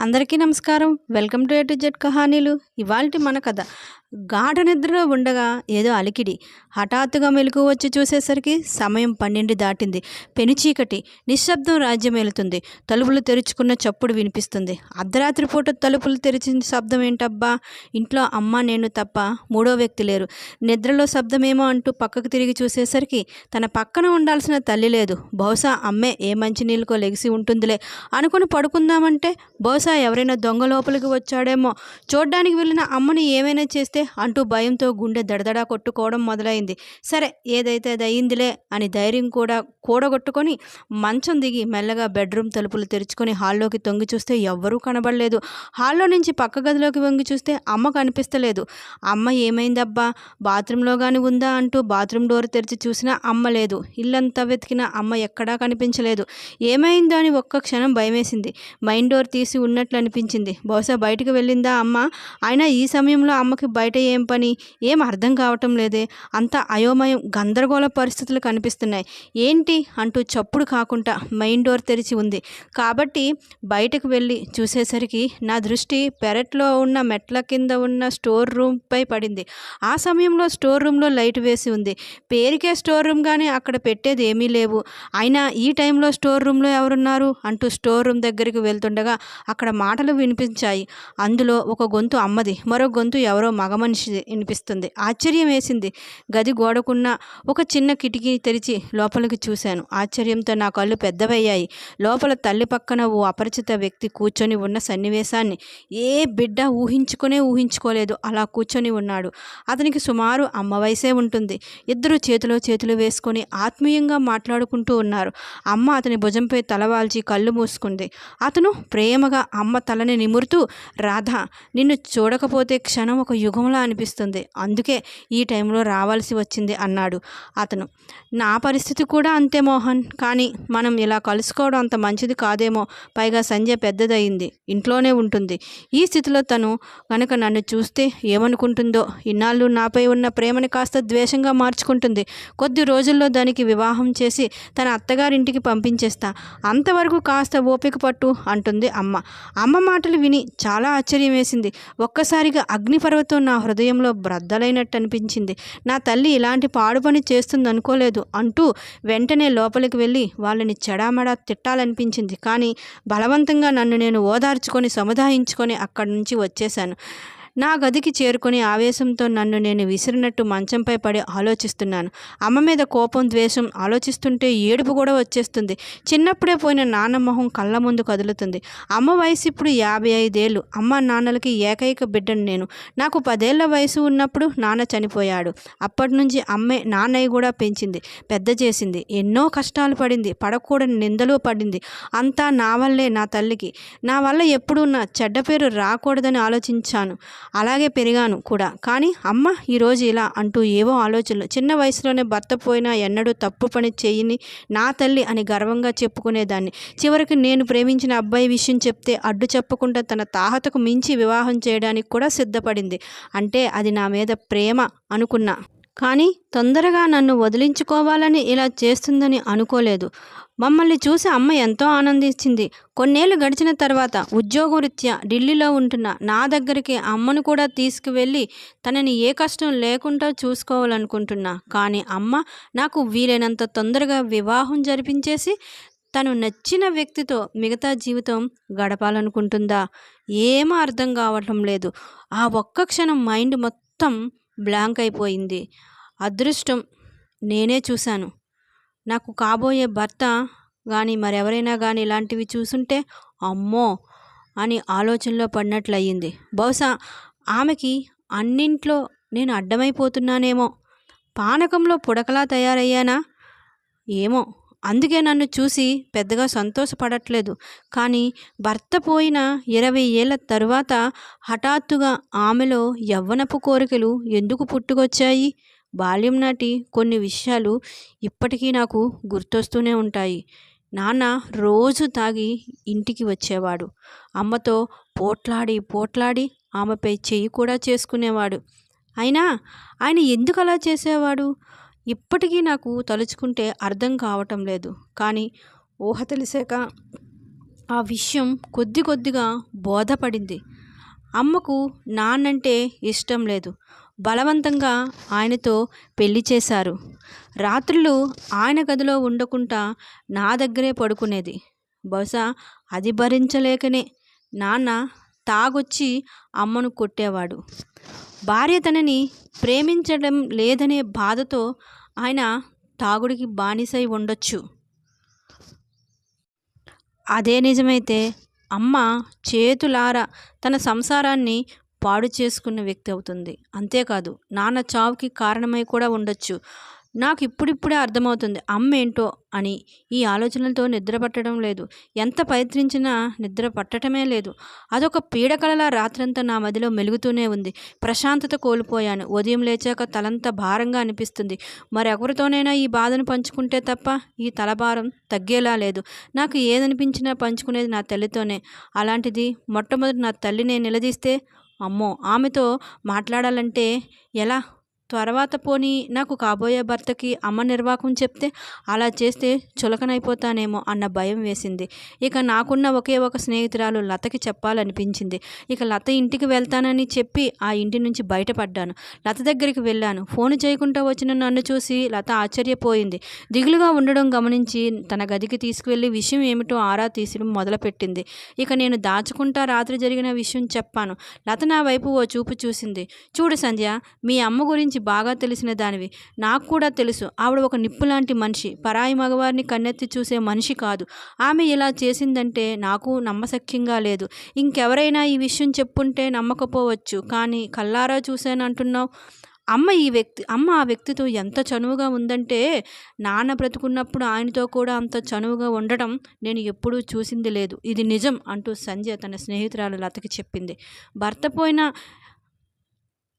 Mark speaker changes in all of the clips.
Speaker 1: అందరికీ నమస్కారం. Welcome to A to Z కహానీలు. ఇవాళ మన కథ. గాఢ నిద్రలో ఉండగా ఏదో అలికిడి. హఠాత్తుగా మెలకు వచ్చి చూసేసరికి సమయం పన్నెండు దాటింది. పెనుచీకటి నిశ్శబ్దం రాజ్యమేలుతుంది తలుపులు తెరుచుకున్న చప్పుడు వినిపిస్తుంది. అర్ధరాత్రి పూట తలుపులు తెరిచిన శబ్దం ఏంటబ్బా? ఇంట్లో అమ్మ నేను తప్ప మూడో వ్యక్తి లేరు. నిద్రలో శబ్దమేమో అంటూ పక్కకు తిరిగి చూసేసరికి తన పక్కన ఉండాల్సిన తల్లి లేదు. బహుశా అమ్మే ఏ మంచినీళ్ళకో లెగిసి ఉంటుందిలే అనుకుని పడుకుందామంటే బహుశా ఎవరైనా దొంగ లోపలికి వచ్చాడేమో. చూడ్డానికి వెళ్ళిన అమ్మని ఏమైనా చేస్తే అంటూ భయంతో గుండె దడదడా కొట్టుకోవడం మొదలైంది. సరే ఏదైతే అది అయిందిలే అని ధైర్యం కూడా కూడగొట్టుకొని మంచం దిగి మెల్లగా బెడ్రూమ్ తలుపులు తెరుచుకొని హాల్లోకి తొంగి చూస్తే ఎవ్వరూ కనబడలేదు. హాల్లో నుంచి పక్క గదిలోకి వంగి చూస్తే అమ్మ కనిపిస్తలేదు. అమ్మ ఏమైందబ్బా? బాత్రూంలో కానీ ఉందా అంటూ బాత్రూమ్ డోర్ తెరిచి చూసినా అమ్మ లేదు. ఇల్లంతా వెతికినా అమ్మ ఎక్కడా కనిపించలేదు. ఏమైందో అని ఒక్క క్షణం భయమేసింది. మైండ్ డోర్ తీసి ఉన్నట్లు అనిపించింది. బహుశా బయటకు వెళ్ళిందా అమ్మ? అయినా ఈ సమయంలో అమ్మకి బయట ఏం పని? ఏం అర్థం కావటం లేదే. అంత అయోమయం గందరగోళ పరిస్థితులు కనిపిస్తున్నాయి. ఏంటి? అంటూ చప్పుడు కాకుండా మైండ్ డోర్ తెరిచి ఉంది. కాబట్టి బయటకు వెళ్ళి చూసేసరికి నా దృష్టి పెరట్లో ఉన్న మెట్ల కింద ఉన్న స్టోర్ రూమ్పై పడింది. ఆ సమయంలో స్టోర్ రూమ్లో లైట్ వేసి ఉంది. పేరుకే స్టోర్ రూమ్ కానీ అక్కడ పెట్టేది ఏమీ లేవు. అయినా ఈ టైంలో స్టోర్ రూమ్లో ఎవరున్నారు? అంటూ స్టోర్ రూమ్ దగ్గరికి వెళ్తుండగా అక్కడ మాటలు వినిపించాయి. అందులో ఒక గొంతు అమ్మది మరో గొంతు ఎవరో మగ మనిషి వినిపిస్తుంది. ఆశ్చర్యం వేసింది గది గోడకున్న ఒక చిన్న కిటికీ తెరిచి లోపలికి చూశాను. ఆశ్చర్యంతో నా కళ్ళు పెద్దవయ్యాయి. లోపల తల్లి పక్కన ఓ అపరిచిత వ్యక్తి కూర్చొని ఉన్న సన్నివేశాన్ని ఏ బిడ్డ ఊహించుకునే ఊహించుకోలేదు. అలా కూర్చొని ఉన్నాడు. అతనికి సుమారు అమ్మ వయసే ఉంటుంది. ఇద్దరు చేతిలో చేతులు వేసుకొని ఆత్మీయంగా మాట్లాడుకుంటూ ఉన్నారు. అమ్మ అతని భుజంపై తలవాల్చి కళ్ళు మూసుకుంది. అతను ప్రేమగా అమ్మ తలని నిమురుతూ రాధా నిన్ను చూడకపోతే క్షణం ఒక యుగం యుగంలా అనిపిస్తుంది. అందుకే ఈ టైంలో రావాల్సి వచ్చింది అన్నాడు అతను. నా పరిస్థితి కూడా అంతే మోహన్. కానీ మనం ఇలా కలుసుకోవడం అంత మంచిది కాదేమో. పైగా సంజయ్ పెద్దదయింది. ఇంట్లోనే ఉంటుంది. ఈ స్థితిలో తను కనుక నన్ను చూస్తే ఏమనుకుంటుందో ఇన్నాళ్ళు నాపై ఉన్న ప్రేమని కాస్త ద్వేషంగా మార్చుకుంటుంది. కొద్ది రోజుల్లో దానికి వివాహం చేసి తన అత్తగారింటికి పంపించేస్తా. అంతవరకు కాస్త ఓపిక పట్టు అంటుంది అమ్మ. అమ్మ మాటలు విని చాలా ఆశ్చర్యం వేసింది. ఒక్కసారిగా అగ్నిపర్వతం నా నా హృదయంలో బ్రద్దలైనట్టు అనిపించింది నా తల్లి ఇలాంటి పాడు పని చేస్తుంది అనుకోలేదు అంటూ వెంటనే లోపలికి వెళ్ళి వాళ్ళని చెడామడా తిట్టాలనిపించింది. కానీ బలవంతంగా నన్ను నేను ఓదార్చుకొని సముదాయించుకొని అక్కడి నుంచి వచ్చేశాను. నా గదికి చేరుకుని ఆవేశంతో నన్ను నేను విసిరినట్టు మంచంపై పడి ఆలోచిస్తున్నాను. అమ్మ మీద కోపం ద్వేషం ఆలోచిస్తుంటే ఏడుపు కూడా వచ్చేస్తుంది. చిన్నప్పుడే పోయిన నాన్న మొహం కళ్ళ ముందు కదులుతుంది. అమ్మ వయసు ఇప్పుడు యాభై ఐదేళ్ళు. అమ్మ నాన్నలకి ఏకైక బిడ్డను నేను. నాకు పదేళ్ళ వయసు ఉన్నప్పుడు నాన్న చనిపోయాడు. అప్పటి నుంచి అమ్మే నాన్నయ్య కూడా పెంచింది. పెద్ద చేసింది. ఎన్నో కష్టాలు పడింది. పడకూడని నిందలు పడింది. అంతా నా వల్లే నా తల్లికి. నా వల్ల ఎప్పుడూ నా చెడ్డ పేరు రాకూడదని ఆలోచించాను. అలాగే పెరిగాను కూడా. కానీ అమ్మ ఈరోజు ఇలా అంటూ ఏవో ఆలోచనలు. చిన్న వయసులోనే భర్త పోయినా ఎన్నడూ తప్పు పని చేయని నా తల్లి అని గర్వంగా చెప్పుకునేదాన్ని. చివరికి నేను ప్రేమించిన అబ్బాయి విషయం చెప్తే అడ్డు చెప్పకుండా తన తాహతకు మించి వివాహం చేయడానికి కూడా సిద్ధపడింది. అంటే అది నా మీద ప్రేమ అనుకున్నా. కానీ తొందరగా నన్ను వదిలించుకోవాలని ఇలా చేస్తుందని అనుకోలేదు. మమ్మల్ని చూసి అమ్మ ఎంతో ఆనందించింది. కొన్నేళ్ళు గడిచిన తర్వాత ఉద్యోగరీత్యా ఢిల్లీలో ఉంటున్న నా దగ్గరికి అమ్మను కూడా తీసుకువెళ్ళి తనని ఏ కష్టం లేకుండా చూసుకోవాలనుకుంటున్నా. కానీ అమ్మ నాకు వీలైనంత తొందరగా వివాహం జరిపించేసి తను నచ్చిన వ్యక్తితో మిగతా జీవితం గడపాలనుకుంటుందా? ఏమీ అర్థం కావటం లేదు. ఆ ఒక్క క్షణం మైండ్ మొత్తం బ్లాంక్ అయిపోయింది. అదృష్టం నేనే చూశాను. నాకు కాబోయే భర్త కానీ మరెవరైనా కానీ ఇలాంటివి చూసుంటే అమ్మో అని ఆలోచనలో పడినట్లు అయ్యింది బహుశా ఆమెకి అన్నింట్లో నేను అడ్డమైపోతున్నానేమో. పానకంలో పుడకలా తయారయ్యానా? ఏమో అందుకే నన్ను చూసి పెద్దగా సంతోషపడట్లేదు. కానీ భర్త పోయిన ఇరవై ఏళ్ళ తరువాత హఠాత్తుగా ఆమెలో యవ్వనపు కోరికలు ఎందుకు పుట్టుకొచ్చాయి? బాల్యం నాటి కొన్ని విషయాలు ఇప్పటికీ నాకు గుర్తొస్తూనే ఉంటాయి. నాన్న రోజు తాగి ఇంటికి వచ్చేవాడు. అమ్మతో పోట్లాడి పోట్లాడి ఆమెపై చెయ్యి కూడా చేసుకునేవాడు. అయినా ఆయన ఎందుకు అలా చేసేవాడు? ఇప్పటికీ నాకు తలుచుకుంటే అర్థం కావటం లేదు. కానీ ఊహ తెలిసాక ఆ విషయం కొద్ది కొద్దిగా బోధపడింది. అమ్మకు నాన్నంటే ఇష్టం లేదు. బలవంతంగా ఆయనతో పెళ్ళి చేశారు. రాత్రులు ఆయన గదిలో ఉండకుండా నా దగ్గరే పడుకునేది. బహుశా అది భరించలేకనే నాన్న తాగొచ్చి అమ్మను కొట్టేవాడు. భార్య తనని ప్రేమించడం లేదనే బాధతో ఆయన తాగుడికి బానిసై ఉండొచ్చు. అదే నిజమైతే అమ్మ చేతులారా తన సంసారాన్ని పాడు చేసుకున్న వ్యక్తి అవుతుంది. అంతేకాదు నాన్న చావుకి కారణమై కూడా ఉండొచ్చు. నాకు ఇప్పుడిప్పుడే అర్థమవుతుంది. అమ్మ ఏంటో అని. ఈ ఆలోచనలతో నిద్ర పట్టడం లేదు. ఎంత ప్రయత్నించినా నిద్ర పట్టడమే లేదు. అదొక పీడకలలా రాత్రంతా నా మదిలో మెలుగుతూనే ఉంది. ప్రశాంతత కోల్పోయాను. ఉదయం లేచాక తలంతా భారంగా అనిపిస్తుంది. మరెవరితోనైనా ఈ బాధను పంచుకుంటే తప్ప ఈ తలభారం తగ్గేలా లేదు. నాకు ఏదనిపించినా పంచుకునేది నా తల్లితోనే. అలాంటిది మొట్టమొదటి నా తల్లినే నిలదీస్తే అమ్మో! ఆమెతో మాట్లాడాలంటే ఎలా? తర్వాత పోనీ నాకు కాబోయే భర్తకి అమ్మ నిర్వాకం చెప్తే అలా చేస్తే చులకనైపోతానేమో అన్న భయం వేసింది. ఇక నాకున్న ఒకే ఒక స్నేహితురాలు లతకి చెప్పాలనిపించింది. ఇక లత ఇంటికి వెళ్తానని చెప్పి ఆ ఇంటి నుంచి బయటపడ్డాను. లత దగ్గరికి వెళ్ళాను. ఫోన్ చేయకుండా వచ్చిన నన్ను చూసి లత ఆశ్చర్యపోయింది. దిగులుగా ఉండడం గమనించి తన గదికి తీసుకువెళ్ళి విషయం ఏమిటో ఆరా తీసడం మొదలుపెట్టింది. ఇక నేను దాచుకుంటా రాత్రి జరిగిన విషయం చెప్పాను. లత నా వైపు ఓ చూపు చూసింది. చూడు సంధ్య మీ అమ్మ గురించి బాగా తెలిసిన దానివి. నాకు కూడా తెలుసు. ఆవిడ ఒక నిప్పు లాంటి మనిషి. పరాయి మగవారిని కన్నెత్తి చూసే మనిషి కాదు. ఆమె ఇలా చేసిందంటే నాకు నమ్మశక్యంగా లేదు. ఇంకెవరైనా ఈ విషయం చెప్పుంటే నమ్మకపోవచ్చు. కానీ కల్లారా చూశానంటున్నావు? అమ్మ ఈ వ్యక్తి అమ్మ ఆ వ్యక్తితో ఎంత చనువుగా ఉందంటే నాన్న బ్రతుకున్నప్పుడు ఆయనతో కూడా అంత చనువుగా ఉండటం నేను ఎప్పుడూ చూసింది లేదు. ఇది నిజం అంటూ సంజయ్ తన స్నేహితురాలు లతకి చెప్పింది. భర్త పోయిన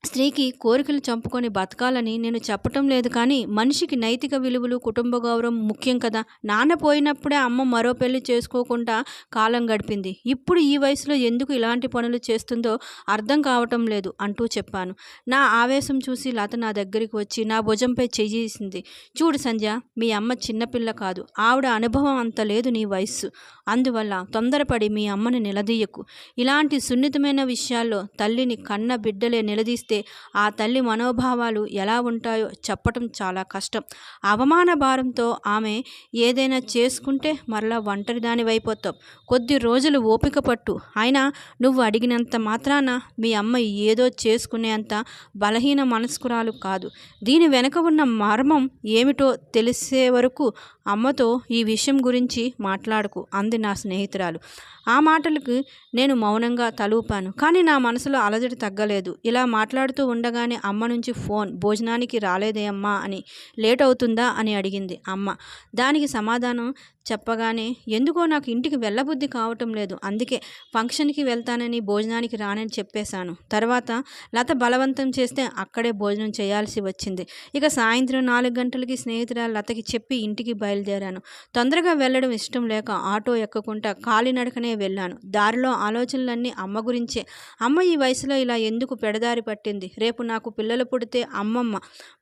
Speaker 1: స్త్రీకి కోరికలు చంపుకొని బతకాలని నేను చెప్పటం లేదు కానీ మనిషికి నైతిక విలువలు కుటుంబ గౌరవం ముఖ్యం కదా. నాన్న పోయినప్పుడే అమ్మ మరో పెళ్ళి చేసుకోకుండా కాలం గడిపింది. ఇప్పుడు ఈ వయసులో ఎందుకు ఇలాంటి పనులు చేస్తుందో అర్థం కావటం లేదు అంటూ చెప్పాను. నా ఆవేశం చూసి లత నా దగ్గరికి వచ్చి నా భుజంపై చేసింది చూడు సంధ్య మీ అమ్మ చిన్నపిల్ల కాదు. ఆవిడ అనుభవం అంత లేదు నీ వయస్సు. అందువల్ల తొందరపడి మీ అమ్మని నిలదీయకు. ఇలాంటి సున్నితమైన విషయాల్లో తల్లిని కన్న బిడ్డలే నిలదీస్తే ఆ తల్లి మనోభావాలు ఎలా ఉంటాయో చెప్పటం చాలా కష్టం. అవమాన భారంతో ఆమె ఏదైనా చేసుకుంటే మరలా ఒంటరి దానివైపోతాం కొద్ది రోజులు ఓపిక పట్టు. అయినా నువ్వు అడిగినంత మాత్రాన మీ అమ్మ ఏదో చేసుకునేంత బలహీన మనస్కురాలు కాదు. దీని వెనక ఉన్న మర్మం ఏమిటో తెలిసే వరకు అమ్మతో ఈ విషయం గురించి మాట్లాడుకు. అంది నా స్నేహితురాలు. ఆ మాటలకు నేను మౌనంగా తలూపాను. కానీ నా మనసులో అలజడి తగ్గలేదు. ఇలా మాట్లాడుతూ ఉండగానే అమ్మ నుంచి ఫోన్ భోజనానికి రాలేదే అమ్మా అని లేట్ అవుతుందా అని అడిగింది అమ్మ. దానికి సమాధానం చెప్పగానే ఎందుకో నాకు ఇంటికి వెళ్ళబుద్ధి కావటం లేదు. అందుకే ఫంక్షన్కి వెళ్తానని భోజనానికి రానని చెప్పేశాను. తర్వాత లత బలవంతం చేస్తే అక్కడే భోజనం చేయాల్సి వచ్చింది. ఇక సాయంత్రం నాలుగు గంటలకి స్నేహితురాలు లతకి చెప్పి ఇంటికి బయలుదేరాను. తొందరగా వెళ్ళడం ఇష్టం లేక ఆటో ఎక్కకుండా కాలినడకనే వెళ్ళాను. దారిలో ఆలోచనలన్నీ అమ్మ గురించే. అమ్మ ఈ వయసులో ఇలా ఎందుకు పెడదారి పట్టింది? రేపు నాకు పిల్లలు పుడితే అమ్మమ్మ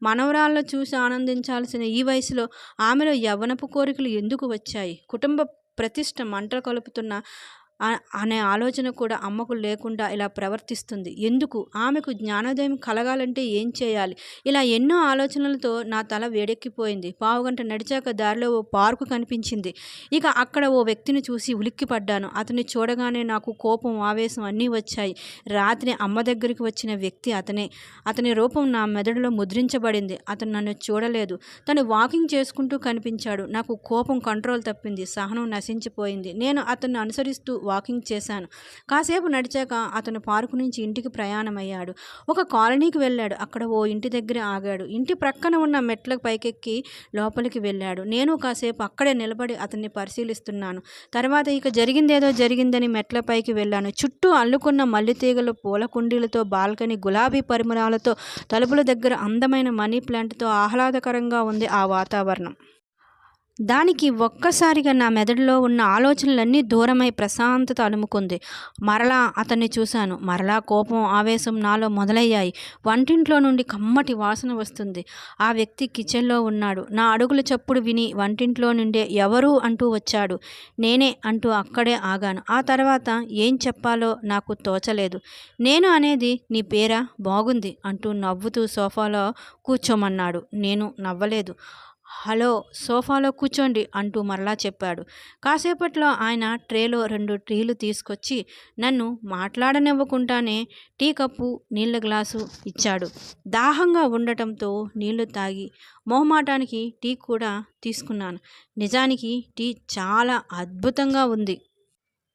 Speaker 1: మనవరాళ్ళ చూసి ఆనందించాల్సిన ఈ వయసులో ఆమెలో యవ్వనపు కోరికలు ఎందుకు వచ్చాయి కుటుంబ ప్రతిష్ట మంటలు కలుపుతున్న అనే ఆలోచన కూడా అమ్మకు లేకుండా ఇలా ప్రవర్తిస్తుంది. ఎందుకు? ఆమెకు జ్ఞానోదయం కలగాలంటే ఏం చేయాలి? ఇలా ఎన్నో ఆలోచనలతో నా తల వేడెక్కిపోయింది. పావుగంట నడిచాక దారిలో ఓ పార్కు కనిపించింది. ఇక అక్కడ ఓ వ్యక్తిని చూసి ఉలిక్కి పడ్డాను అతన్ని చూడగానే నాకు కోపం ఆవేశం అన్నీ వచ్చాయి. రాత్రి అమ్మ దగ్గరికి వచ్చిన వ్యక్తి అతనే. అతని రూపం నా మెదడులో ముద్రించబడింది. అతను నన్ను చూడలేదు. తను వాకింగ్ చేసుకుంటూ కనిపించాడు. నాకు కోపం కంట్రోల్ తప్పింది. సహనం నశించిపోయింది. నేను అతన్ని అనుసరిస్తూ వాకింగ్ చేశాను. కాసేపు నడిచాక అతను పార్కు నుంచి ఇంటికి ప్రయాణమయ్యాడు. ఒక కాలనీకి వెళ్ళాడు. అక్కడ ఓ ఇంటి దగ్గర ఆగాడు. ఇంటి ప్రక్కన ఉన్న మెట్ల పైకెక్కి లోపలికి వెళ్ళాడు. నేను కాసేపు అక్కడే నిలబడి అతన్ని పరిశీలిస్తున్నాను. తర్వాత ఇక జరిగిందేదో జరిగిందని మెట్ల పైకి వెళ్ళాను. చుట్టూ అల్లుకున్న మల్లెతీగలు పూల కుండీలతో బాల్కనీ గులాబీ పరిమళాలతో తలుపుల దగ్గర అందమైన మనీ ప్లాంట్తో ఆహ్లాదకరంగా ఉంది ఆ వాతావరణం. దానికి ఒక్కసారిగా నా మెదడులో ఉన్న ఆలోచనలన్నీ దూరమై ప్రశాంతత అలుముకుంది మరలా అతన్ని చూశాను. మరలా కోపం ఆవేశం నాలో మొదలయ్యాయి. వంటింట్లో నుండి కమ్మటి వాసన వస్తుంది. ఆ వ్యక్తి కిచెన్లో ఉన్నాడు. నా అడుగుల చప్పుడు విని వంటింట్లో నుండే ఎవరు అంటూ వచ్చాడు. నేనే అంటూ అక్కడే ఆగాను. ఆ తర్వాత ఏం చెప్పాలో నాకు తోచలేదు. నేను అనేది నీ పేరా? బాగుంది అంటూ నవ్వుతూ సోఫాలో కూర్చోమన్నాడు. నేను నవ్వలేదు. హలో సోఫాలో కూర్చోండి అంటూ మరలా చెప్పాడు. కాసేపట్లో ఆయన ట్రేలో రెండు టీలు తీసుకొచ్చి నన్ను మాట్లాడనివ్వకుండానే టీ కప్పు నీళ్ళ గ్లాసు ఇచ్చాడు. దాహంగా ఉండటంతో నీళ్ళు తాగి మొహమాటానికి టీ కూడా తీసుకున్నాను. నిజానికి టీ చాలా అద్భుతంగా ఉంది.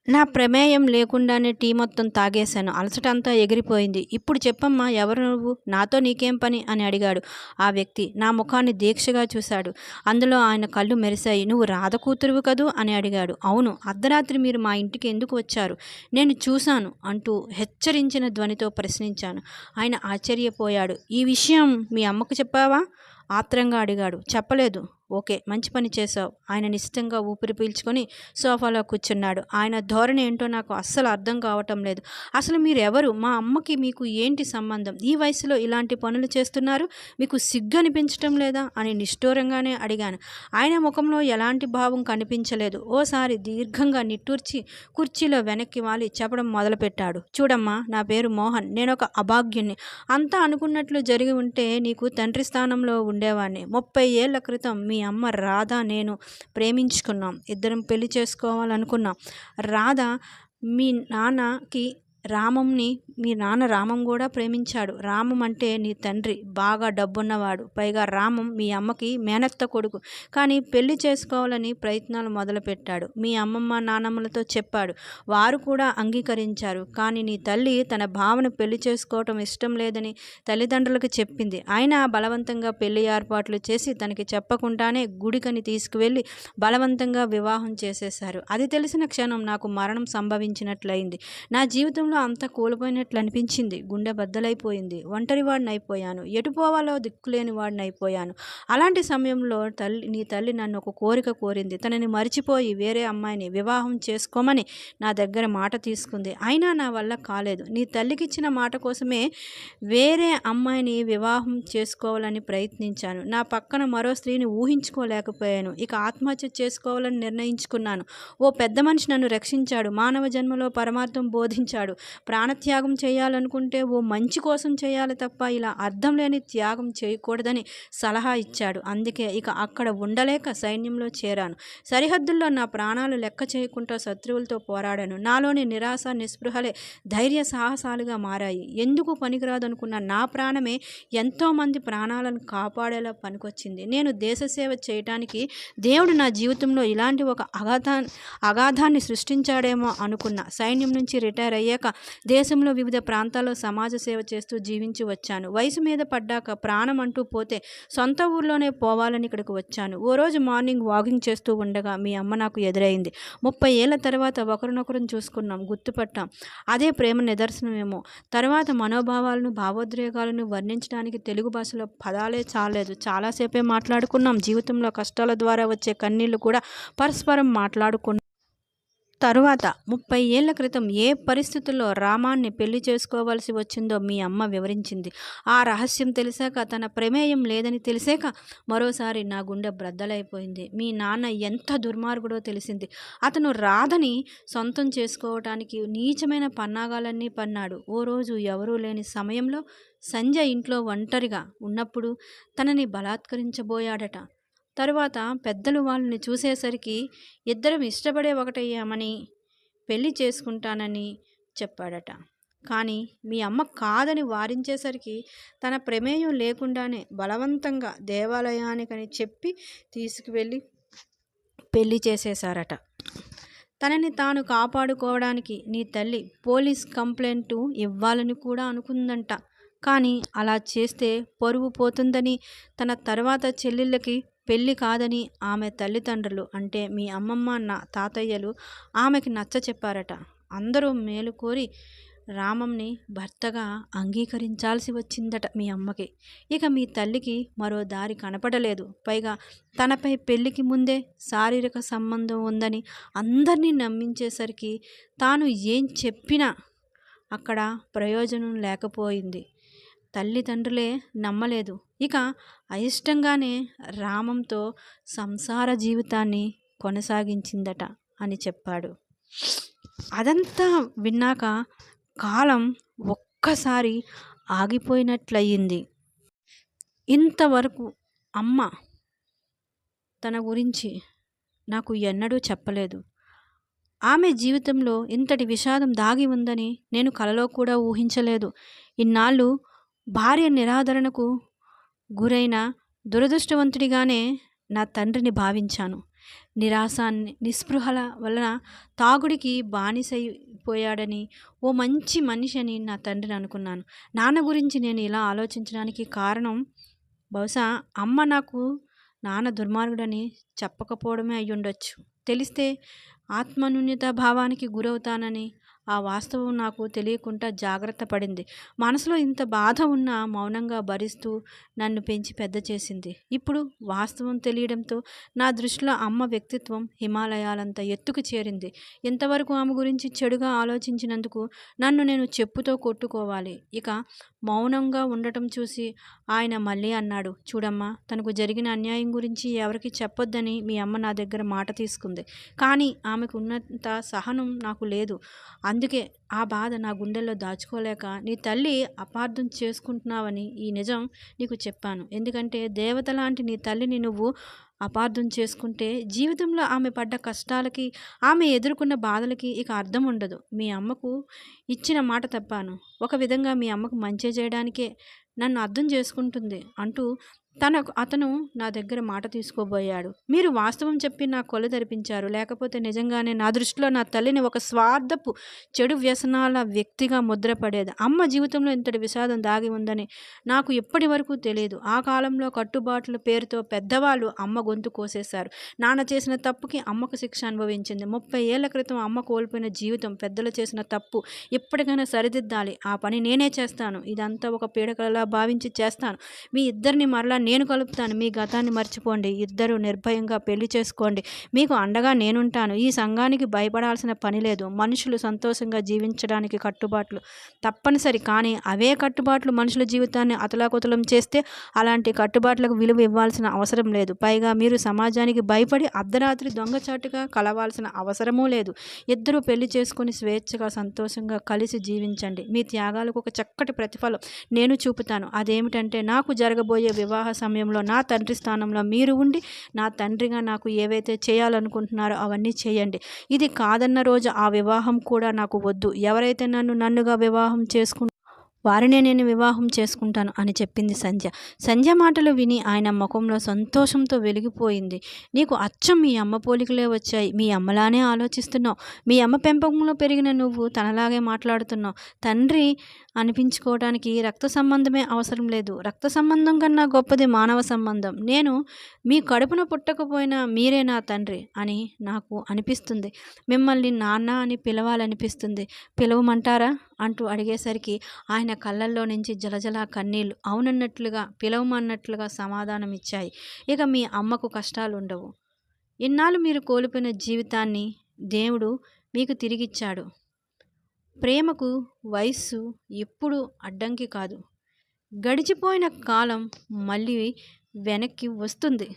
Speaker 1: నా ప్రమేయం లేకుండానే టీ మొత్తం తాగేశాను. అలసటంతా ఎగిరిపోయింది. ఇప్పుడు చెప్పమ్మా ఎవరు నువ్వు? నాతో నీకేం పని? అని అడిగాడు. ఆ వ్యక్తి నా ముఖాన్ని దీక్షగా చూశాడు. అందులో ఆయన కళ్ళు మెరిశాయి. నువ్వు రాధ కూతురువు కదూ? అని అడిగాడు. అవును అర్ధరాత్రి మీరు మా ఇంటికి ఎందుకు వచ్చారు? నేను చూశాను అంటూ హెచ్చరించిన ధ్వనితో ప్రశ్నించాను. ఆయన ఆశ్చర్యపోయాడు. ఈ విషయం మీ అమ్మకు చెప్పావా? ఆత్రంగా అడిగాడు. చెప్పలేదు. ఓకే మంచి పని చేశావు. ఆయన నిశ్చితంగా ఊపిరి పీల్చుకొని సోఫాలో కూర్చున్నాడు. ఆయన ధోరణి ఏంటో నాకు అస్సలు అర్థం కావటం లేదు. అసలు మీరు ఎవరు మా అమ్మకి మీకు ఏంటి సంబంధం? ఈ వయసులో ఇలాంటి పనులు చేస్తున్నారు? మీకు సిగ్గు అనిపించటం లేదా? అని నిష్ఠూరంగానే అడిగాను. ఆయన ముఖంలో ఎలాంటి భావం కనిపించలేదు. ఓసారి దీర్ఘంగా నిట్టూర్చి కుర్చీలో వెనక్కి వాలి చెప్పడం మొదలుపెట్టాడు. చూడమ్మా నా పేరు మోహన్. నేను ఒక అభాగ్యుణ్ణి. అంతా అనుకున్నట్లు జరిగి ఉంటే నీకు తండ్రి స్థానంలో ఉండేవాడిని ముప్పై ఏళ్ళ క్రితం మీ మీ అమ్మ రాధ నేను ప్రేమించుకున్నాం. ఇద్దరం పెళ్ళి చేసుకోవాలనుకున్నాం. రాధ మీ నాన్నకి రామంని మీ నాన్న రామం కూడా ప్రేమించాడు. రామం అంటే నీ తండ్రి బాగా డబ్బున్నవాడు. పైగా రామం మీ అమ్మకి మేనత్త కొడుకు. కానీ పెళ్ళి చేసుకోవాలని ప్రయత్నాలు మొదలుపెట్టాడు. మీ అమ్మమ్మ నానమ్మలతో చెప్పాడు. వారు కూడా అంగీకరించారు. కానీ నీ తల్లి తన భావన పెళ్ళి చేసుకోవటం ఇష్టం లేదని తల్లిదండ్రులకు చెప్పింది. అయినా బలవంతంగా పెళ్ళి ఏర్పాట్లు చేసి తనకి చెప్పకుండానే గుడికని తీసుకువెళ్ళి బలవంతంగా వివాహం చేసేశారు. అది తెలిసిన క్షణం నాకు మరణం సంభవించినట్లయింది. నా జీవితం జీవితంలో అంతా కూలిపోయినట్లు అనిపించింది గుండె బద్దలైపోయింది. ఒంటరి వాడిని అయిపోయాను ఎటు పోవాలో దిక్కులేని వాడిని అయిపోయాను అలాంటి సమయంలో తల్లి నీ తల్లి నన్ను ఒక కోరిక కోరింది. తనని మర్చిపోయి వేరే అమ్మాయిని వివాహం చేసుకోమని నా దగ్గర మాట తీసుకుంది. అయినా నా వల్ల కాలేదు. నీ తల్లికి ఇచ్చిన మాట కోసమే వేరే అమ్మాయిని వివాహం చేసుకోవాలని ప్రయత్నించాను. నా పక్కన మరో స్త్రీని ఊహించుకోలేకపోయాను. ఇక ఆత్మహత్య చేసుకోవాలని నిర్ణయించుకున్నాను. ఓ పెద్ద మనిషి నన్ను రక్షించాడు. మానవ జన్మలో పరమార్థం బోధించాడు. ప్రాణత్యాగం చేయాలనుకుంటే ఓ మంచి కోసం చేయాలి తప్ప ఇలా అర్థం లేని త్యాగం చేయకూడదని సలహా ఇచ్చాడు. అందుకే ఇక అక్కడ ఉండలేక సైన్యంలో చేరాను. సరిహద్దుల్లో నా ప్రాణాలు లెక్క చేయకుండా శత్రువులతో పోరాడాను. నాలోని నిరాశ నిస్పృహలే ధైర్య సాహసాలుగా మారాయి. ఎందుకు పనికిరాదనుకున్న నా ప్రాణమే ఎంతోమంది ప్రాణాలను కాపాడేలా పనికొచ్చింది. నేను దేశ సేవ చేయటానికి దేవుడు నా జీవితంలో ఇలాంటి ఒక అగాధా అగాధాన్ని సృష్టించాడేమో అనుకున్న. సైన్యం నుంచి రిటైర్ అయ్యాక దేశంలో వివిధ ప్రాంతాల్లో సమాజ సేవ చేస్తూ జీవించి వచ్చాను. వయసు మీద పడ్డాక ప్రాణం అంటూ పోతే సొంత ఊర్లోనే పోవాలని ఇక్కడికి వచ్చాను. ఓ రోజు మార్నింగ్ వాకింగ్ చేస్తూ ఉండగా మీ అమ్మ నాకు ఎదురైంది. ముప్పై ఏళ్ళ తర్వాత ఒకరినొకరం చూసుకున్నాం గుర్తుపట్టాం. అదే ప్రేమ నిదర్శనమేమో తర్వాత మనోభావాలను భావోద్రేగాలను వర్ణించడానికి తెలుగు భాషలో పదాలే చాలేదు. చాలాసేపే మాట్లాడుకున్నాం. జీవితంలో కష్టాల ద్వారా వచ్చే కన్నీళ్ళు కూడా పరస్పరం మాట్లాడుకున్నాం. తరువాత ముప్పై ఏళ్ళ క్రితం ఏ పరిస్థితుల్లో రామాన్ని పెళ్ళి చేసుకోవాల్సి వచ్చిందో మీ అమ్మ వివరించింది. ఆ రహస్యం తెలిసాక తన ప్రమేయం లేదని తెలిసాక మరోసారి నా గుండె బ్రద్దలైపోయింది. మీ నాన్న ఎంత దుర్మార్గుడో తెలిసింది. అతను రాధని సొంతం చేసుకోవటానికి నీచమైన పన్నాగాలన్నీ పన్నాడు. ఓ రోజు ఎవరూ లేని సమయంలో సంజయ్ ఇంట్లో ఒంటరిగా ఉన్నప్పుడు తనని బలాత్కరించబోయాడట. తరువాత పెద్దలు వాళ్ళని చూసేసరికి ఇద్దరం ఇష్టపడే ఒకటయ్యామని పెళ్ళి చేసుకుంటానని చెప్పాడట. కానీ మీ అమ్మ కాదని వారించేసరికి తన ప్రమేయం లేకుండానే బలవంతంగా దేవాలయానికని చెప్పి తీసుకువెళ్ళి పెళ్ళి చేసేశారట. తనని తాను కాపాడుకోవడానికి నీ తల్లి పోలీస్ కంప్లైంట్ ఇవ్వాలని కూడా అనుకుందంట. కానీ అలా చేస్తే పరువు పోతుందని తన తర్వాత చెల్లెళ్ళకి పెళ్ళి కాదని ఆమె తల్లిదండ్రులు అంటే మీ అమ్మమ్మ నా తాతయ్యలు ఆమెకి నచ్చ చెప్పారట. అందరూ మేలు కోరి రామంని భర్తగా అంగీకరించాల్సి వచ్చిందట మీ అమ్మకి. ఇక మీ తల్లికి మరో దారి కనపడలేదు. పైగా తనపై పెళ్ళికి ముందే శారీరక సంబంధం ఉందని అందరినీ నమ్మించేసరికి తాను ఏం చెప్పినా అక్కడ ప్రయోజనం లేకపోయింది. తల్లిదండ్రులే నమ్మలేదు. ఇక అయిష్టంగానే రామంతో సంసార జీవితాన్ని కొనసాగించిందట అని చెప్పాడు. అదంతా విన్నాక కాలం ఒక్కసారి ఆగిపోయినట్లయింది. ఇంతవరకు అమ్మ తన గురించి నాకు ఎన్నడూ చెప్పలేదు. ఆమె జీవితంలో ఇంతటి విషాదం దాగి ఉందని నేను కలలో కూడా ఊహించలేదు. ఇన్నాళ్ళు భార్య నిరాదరణకు గురైన దురదృష్టవంతుడిగానే నా తండ్రిని భావించాను. నిరాశాన్ని నిస్పృహల వలన తాగుడికి బానిసైపోయాడని ఓ మంచి మనిషి అని నా తండ్రిని అనుకున్నాను. నాన్న గురించి నేను ఇలా ఆలోచించడానికి కారణం బహుశా అమ్మ నాకు నాన్న దుర్మార్గుడని చెప్పకపోవడమే అయ్యుండొచ్చు. తెలిస్తే ఆత్మన్యూన్యత భావానికి గురవుతానని ఆ వాస్తవం నాకు తెలియకుండా జాగ్రత్త పడింది. మనసులో ఇంత బాధ ఉన్నా మౌనంగా భరిస్తూ నన్ను పెంచి పెద్ద చేసింది. ఇప్పుడు వాస్తవం తెలియడంతో నా దృష్టిలో అమ్మ వ్యక్తిత్వం హిమాలయాలంత ఎత్తుకు చేరింది. ఇంతవరకు ఆమె గురించి చెడుగా ఆలోచించినందుకు నన్ను నేను చెప్పుతో కొట్టుకోవాలి. ఇక మౌనంగా ఉండటం చూసి ఆయన మళ్ళీ అన్నాడు చూడమ్మా తనకు జరిగిన అన్యాయం గురించి ఎవరికి చెప్పొద్దని మీ అమ్మ నా దగ్గర మాట తీసుకుంది. కానీ ఆమెకు ఉన్నంత సహనం నాకు లేదు. అందుకే ఆ బాధ నా గుండెల్లో దాచుకోలేక నీ తల్లి అపార్థం చేసుకుంటున్నావని ఈ నిజం నీకు చెప్పాను. ఎందుకంటే దేవత లాంటి నీ తల్లిని నువ్వు అపార్థం చేసుకుంటే జీవితంలో ఆమె పడ్డ కష్టాలకి ఆమె ఎదుర్కొన్న బాధలకి ఇక అర్థం ఉండదు. మీ అమ్మకు ఇచ్చిన మాట తప్పాను. ఒక విధంగా మీ అమ్మకు మంచి చేయడానికే నన్ను అర్థం చేసుకుంటుంది అంటూ తనకు అతను నా దగ్గర మాట తీసుకోబోయాడు. మీరు వాస్తవం చెప్పి నా కొలు తెరిపించారు. లేకపోతే నిజంగానే నా దృష్టిలో నా తల్లిని ఒక స్వార్థపు చెడు వ్యసనాల వ్యక్తిగా ముద్రపడేది. అమ్మ జీవితంలో ఇంతటి విషాదం దాగి ఉందని నాకు ఇప్పటి వరకు తెలియదు. ఆ కాలంలో కట్టుబాట్ల పేరుతో పెద్దవాళ్ళు అమ్మ గొంతు కోసేశారు. నాన్న చేసిన తప్పుకి అమ్మకు శిక్ష అనుభవించింది. ముప్పై ఏళ్ళ క్రితం అమ్మ కోల్పోయిన జీవితం పెద్దలు చేసిన తప్పు ఎప్పటికైనా సరిదిద్దాలి. ఆ పని నేనే చేస్తాను. ఇదంతా ఒక పీడకలలా భావించి చేస్తాను. మీ ఇద్దరిని మరలా నేను కలుపుతాను. మీ గతాన్ని మర్చిపోండి. ఇద్దరు నిర్భయంగా పెళ్ళి చేసుకోండి. మీకు అండగా నేనుంటాను. ఈ సంఘానికి భయపడాల్సిన పని లేదు. మనుషులు సంతోషంగా జీవించడానికి కట్టుబాట్లు తప్పనిసరి. కానీ అవే కట్టుబాట్లు మనుషుల జీవితాన్ని అతలాకుతలం చేస్తే అలాంటి కట్టుబాట్లకు విలువ ఇవ్వాల్సిన అవసరం లేదు. పైగా మీరు సమాజానికి భయపడి అర్ధరాత్రి దొంగచాటుగా కలవాల్సిన అవసరమూ లేదు. ఇద్దరు పెళ్ళి చేసుకుని స్వేచ్ఛగా సంతోషంగా కలిసి జీవించండి. మీ త్యాగాలకు ఒక చక్కటి ప్రతిఫలం నేను చూపుతాను. అదేమిటంటే నాకు జరగబోయే వివాహ సమయంలో నా తండ్రి స్థానంలో మీరు ఉండి నా తండ్రిగా నాకు ఏవైతే చేయాలనుకుంటున్నారో అవన్నీ చేయండి. ఇది కాదన్న రోజు ఆ వివాహం కూడా నాకు వద్దు. ఎవరైతే నన్ను నన్నుగా వివాహం చేసుకు వారినే నేను వివాహం చేసుకుంటాను అని చెప్పింది సంధ్య. సంధ్య మాటలు విని ఆయన ముఖంలో సంతోషంతో వెలిగిపోయింది. నీకు అచ్చం మీ అమ్మ పోలికలే వచ్చాయి. మీ అమ్మలానే ఆలోచిస్తున్నావు. మీ అమ్మ పెంపకంలో పెరిగిన నువ్వు తనలాగే మాట్లాడుతున్నావు. తండ్రి అనిపించుకోవడానికి రక్త సంబంధమే అవసరం లేదు. రక్త సంబంధం కన్నా గొప్పది మానవ సంబంధం. నేను మీ కడుపున పుట్టకపోయినా మీరే నా తండ్రి అని నాకు అనిపిస్తుంది. మిమ్మల్ని నాన్న అని పిలవాలనిపిస్తుంది. పిలవమంటారా? అంటూ అడిగేసరికి ఆయన కళ్ళల్లో నుంచి జలజల కన్నీళ్ళు అవునన్నట్లుగా పిలవమన్నట్లుగా సమాధానం ఇచ్చాయి. ఇక మీ అమ్మకు కష్టాలు ఉండవు ఇన్నాళ్ళు మీరు కోల్పోయిన జీవితాన్ని దేవుడు మీకు తిరిగిచ్చాడు. ప్రేమకు వయస్సు ఎప్పుడు అడ్డంకి కాదు. గడిచిపోయిన కాలం మళ్ళీ వెనక్కి వస్తుంది.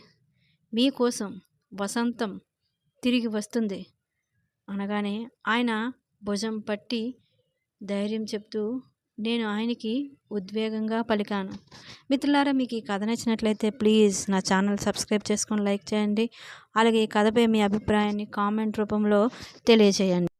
Speaker 1: మీకోసం వసంతం తిరిగి వస్తుంది. అనగానే ఆయన భుజం పట్టి ధైర్యం చెప్తూ నేను ఆయనకి ఉద్వేగంగా పలికాను. మిత్రులారా మీకు ఈ కథ నచ్చినట్లయితే ప్లీజ్ నా ఛానల్ సబ్స్క్రైబ్ చేసుకొని లైక్ చేయండి. అలాగే ఈ కథపై మీ అభిప్రాయాన్ని కామెంట్ రూపంలో తెలియజేయండి.